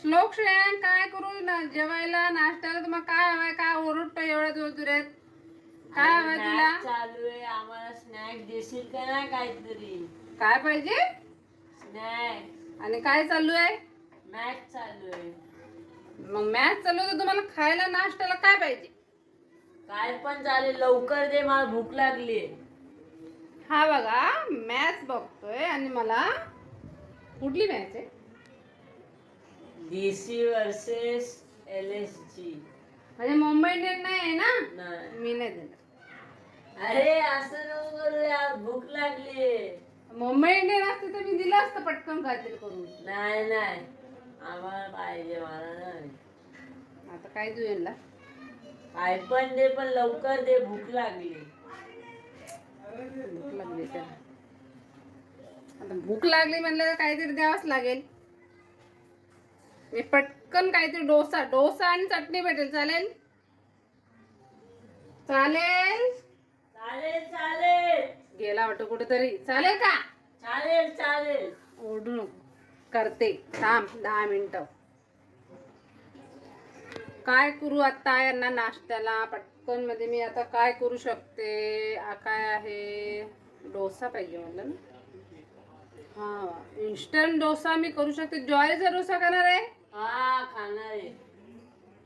श्लोक श्रेयन काय करू? ना जेवायला नाश्त्याला तुम्हाला काय हवंय? काय ओरडतो एवढ्या दूर दुरेत काय हवंय तुला? चालू आहे. आम्हाला स्नॅक देशील का नाही काहीतरी? काय पाहिजे? स्नॅक आणि काय चालू आहे? मॅच चालू आहे. मग मॅच चालू आहे तर तुम्हाला खायला नाश्त्याला काय पाहिजे? काय पण चालेल लवकर दे मला भूक लागली हा बघा मॅच बघतोय आणि मला कुठली मॅच आहे? डीसी वर्सेस एल एस ची म्हणजे मुंबई इंडियन नाही आहे ना? नाही. मी नाही देणार. अरे असं नको करू यार भूक लागली मुंबई इंडियन असते तर मी दिलं असतं पटकन काहीतरी करून. नाही नाही. आम्हाला पाहिजे मला नाही. आता काय देऊ यांना? काय पण दे पण लवकर दे भूक लागली. भूक लागली त्याला. आता भूक लागली म्हणलं तर काहीतरी द्यावंच लागेल. मी पटकन काहीतरी डोसा डोसा आणि चटणी भेटेल. चालेल? चालेल? चालेल चालेल. गेला वाटतं कुठेतरी. चालेल का? चालेल चालेल. नको. करते. थांब दहा मिनिटं. काय करू आता यांना नाश्त्याला? पटकनमध्ये मी आता काय करू शकते? काय आहे? डोसा पाहिजे ना. हा इन्स्टंट डोसा मी करू शकते. ज्वारीचा डोसा करणार आहे. हा खाणार आहे.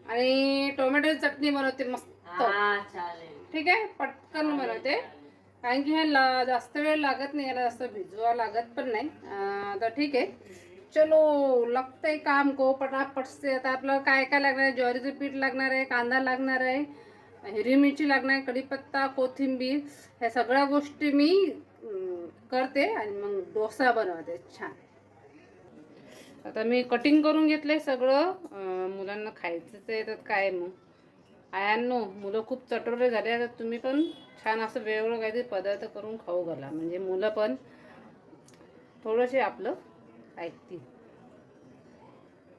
आणि टोमॅटो चटणी बनवते मस्त. हा चालेल ठीक आहे पटकन बनवते. कारण की हे ला जास्त वेळ लागत नाही याला जास्त भिजवा लागत पण नाही. तर ठीक आहे. चलो लागतंय काम को पटापट से. आता आपल्याला काय काय लागणार आहे? ज्वारीचं पीठ लागणार आहे कांदा लागणार आहे हिरवी मिरची लागणार आहे कढीपत्ता कोथिंबीर ह्या सगळ्या गोष्टी मी करते आणि मग डोसा बनवते. छान. आता मी कटिंग करून घेतलंय सगळं. मुलांना खायचंच आहे तर काय मग? आयांनो मुलं खूप चटोरे झाले आता तुम्ही पण छान असं वेगवेगळं काहीतरी पदार्थ करून खाऊ घाला. म्हणजे मुलं पण थोडंसे आपलं ऐकतील.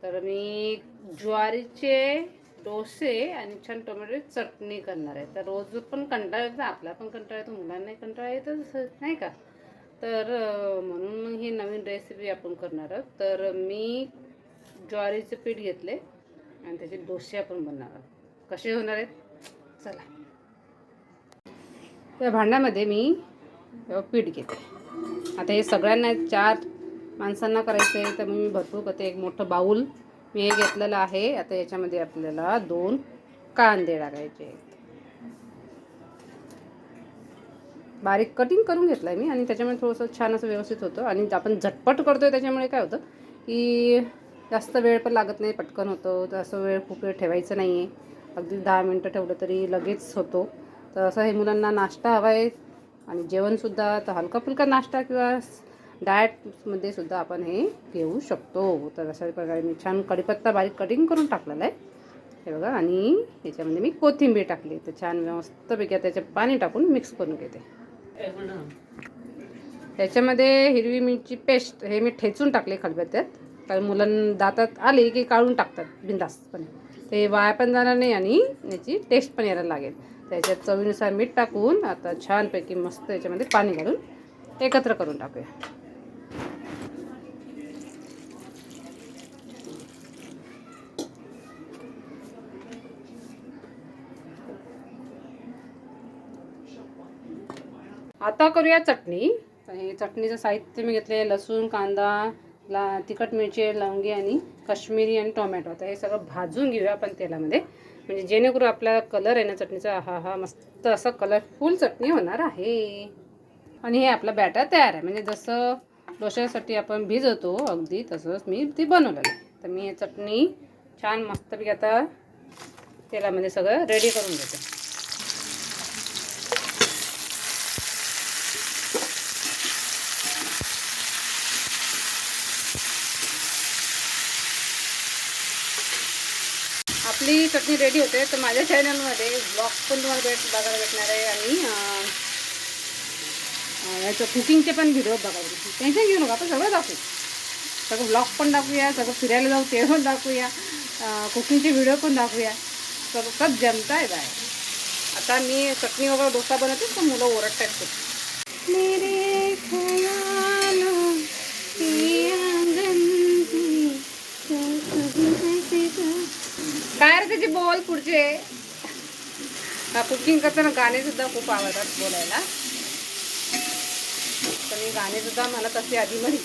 तर मी ज्वारीचे डोसे आणि छान टोमॅटो चटणी करणार आहे. तर रोज पण कंटाळा येतो आपला पण कंटाळा येतो मुलांनाही कंटाळा येतो तसं नाही का? तर म्हणून मग ही नवीन रेसिपी आपण करणार आहोत. तर मी ज्वारीचं पीठ घेतले आणि त्याचे डोसे आपण बनणार आहोत. कसे होणार आहेत? चला. त्या भांड्यामध्ये मी पीठ घेते आता हे सगळ्यांना चार माणसांना करायचं आहे तर मी भरपूर करते. एक मोठं बाऊल मी हे घेतलेलं आहे. आता याच्यामध्ये आपल्याला दोन कांदे टाकायचे आहेत. बारीक कटिंग करून घेतलं आहे मी आणि त्याच्यामुळे थोडंसं छान असं व्यवस्थित होतं. आणि आपण झटपट करतो आहे त्याच्यामुळे काय होतं की जास्त वेळ पण लागत नाही पटकन होतं. जास्त वेळ खूप वेळ ठेवायचं नाही आहे अगदी दहा मिनटं ठेवलं तरी लगेच होतो. तर असं हे मुलांना नाश्ता हवा आहे आणि जेवणसुद्धा तर हलका फुलका नाश्ता किंवा डाएटमध्ये सुद्धा आपण हे घेऊ शकतो. तर अशा प्रकारे मी छान कढीपत्ता बारीक कटिंग करून टाकलेला आहे. हे बघा आणि याच्यामध्ये मी कोथिंबीर टाकली तर छान मस्तपैकी आता त्याच्यात पाणी टाकून मिक्स करून घेते. त्याच्यामध्ये हिरवी मिरची पेस्ट हे मी ठेचून टाकले खलबत्त्यात कारण मुलांना दातात आले की काढून टाकतात बिंदास्तपणे ते वाया पण जाणार नाही आणि याची टेस्ट पण यायला लागेल. त्याच्यात चवीनुसार मीठ टाकून आता छानपैकी मस्त याच्यामध्ये पाणी घालून एकत्र करून टाकूया. आता करूया चटणी. तर हे चटणीचं साहित्य मी घेतले लसूण कांदा ला तिखट मिरची लवंगी आणि काश्मीरी आणि टोमॅटो. आता हे सगळं भाजून घेऊया आपण तेलामध्ये. म्हणजे जेणेकरून आपला कलर आहे ना चटणीचा हा हा मस्त असं कलरफुल चटणी होणार आहे. आणि हे आपलं बॅटर तयार आहे. म्हणजे जसं डोश्यासाठी आपण भिजवतो अगदी तसंच मी ती बनवलेलं आहे. तर मी हे चटणी छान मस्तपैकी आता तेलामध्ये सगळं रेडी करून घेते. आपली चटणी रेडी होते तर माझ्या चॅनलमध्ये ब्लॉग पण तुम्हाला भेट बघायला भेटणार आहे. आणि याचं कुकिंगचे पण व्हिडिओ बघायला भेटतील. टेन्शन घेऊ नका आपण सगळं दाखवू. सगळं ब्लॉग पण दाखवूया सगळं फिरायला जाऊ ते पण दाखवूया. कुकिंगचे व्हिडिओ पण दाखवूया. सगळं सब जमता येत आहे आता मी चटणी वगैरे डोसा बनवते तर मुलं ओरडतात खूप. मेरे ख्यालों की आंगन की काय रे त्याचे बोल पुढचे. कुकिंग करताना गाणेसुद्धा खूप आवडतात बोलायला. तर मी गाणेसुद्धा मला तसे आधी म्हणे.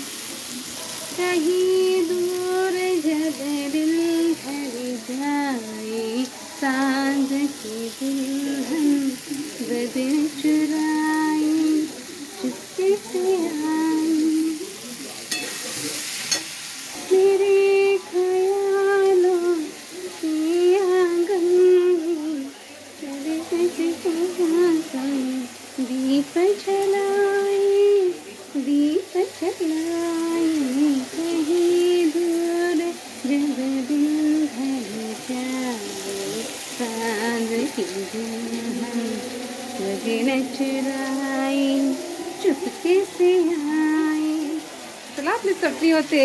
काही दूर जब दिल ढल सांज की दुल्हन बदल चुराई जलाए कहीं दूर जब दिल ढल जाए चुराए चुपके से आए चला आपली चटणी होते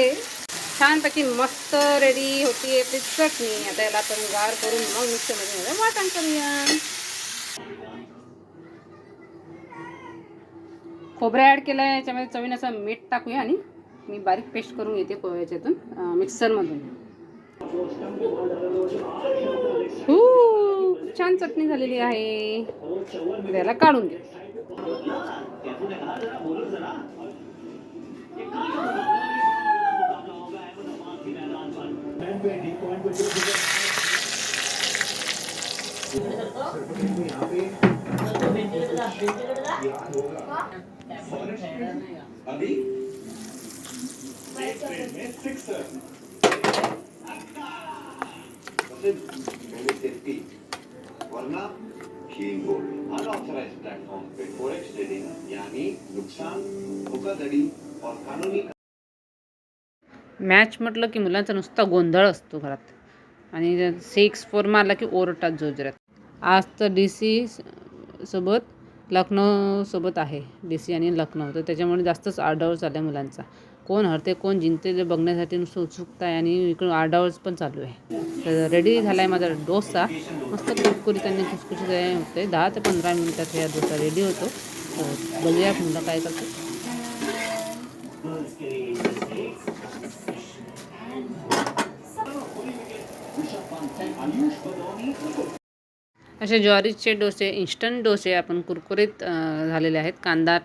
छानपैकी मस्त रेडी होती आपली चटणी आता याला आपण गार करून मग मिक्सरमध्ये वाटण करूया खोबरं ॲड केलं आहे याच्यामध्ये चवीन असं मीठ टाकूया आणि मी बारीक पेस्ट करून घेते याच्यातून मिक्सरमधून खूप छान चटणी झालेली आहे. त्याला काढून दे सेफ्टी वरना प्लेटफॉर्म पे फोरेक्स ट्रेडिंग यानी नुकसान धोखाधड़ी और कानूनी मॅच म्हटलं की मुलांचा नुसता गोंधळ असतो घरात. आणि सिक्स फोर मारला की ओरडतात जोजऱ्यात आज तर डी सी सोबत लखनौसोबत आहे डी सी आणि लखनौ. तर त्याच्यामुळे जास्तच आरडाओर चालला आहे मुलांचा. कोण हरते कोण जिंकते ते बघण्यासाठी नुसतं उत्सुकता आहे आणि इकडून आरडाओर्स पण चालू आहे. तर रेडी झाला आहे माझा डोसा. मस्त कुरकुरीत आणि खुसखुशीत आहे होते. दहा ते पंधरा मिनिटात ह्या डोसा रेडी होतो. तर बघूया मुलं काय करतो. असे ज्वारीचे डोसे इन्स्टंट डोसे आपण कुरकुरीत झालेले आहेत. कांदा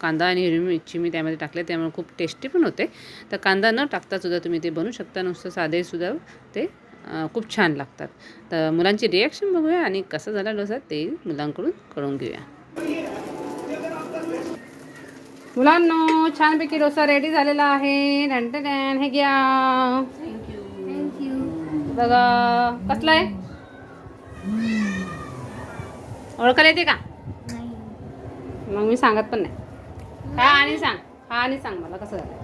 कांदा आणि हिरवी मिरची मी त्यामध्ये टाकले त्यामुळे खूप टेस्टी पण होते. तर कांदा न टाकता सुद्धा तुम्ही ते बनवू शकता. नुसतं साधेसुद्धा ते खूप छान लागतात. तर मुलांची रिॲक्शन बघूया आणि कसा झाला डोसा ते मुलांकडून कळून घेऊया. मुलांनो छानपैकी डोसा रेडी झालेला आहे. डन. हे घ्या. बघा कसला आहे? ओळखायला येते का? मग मी सांगत पण नाही. हा आणि सांग. हा आणि सांग मला कसं झालं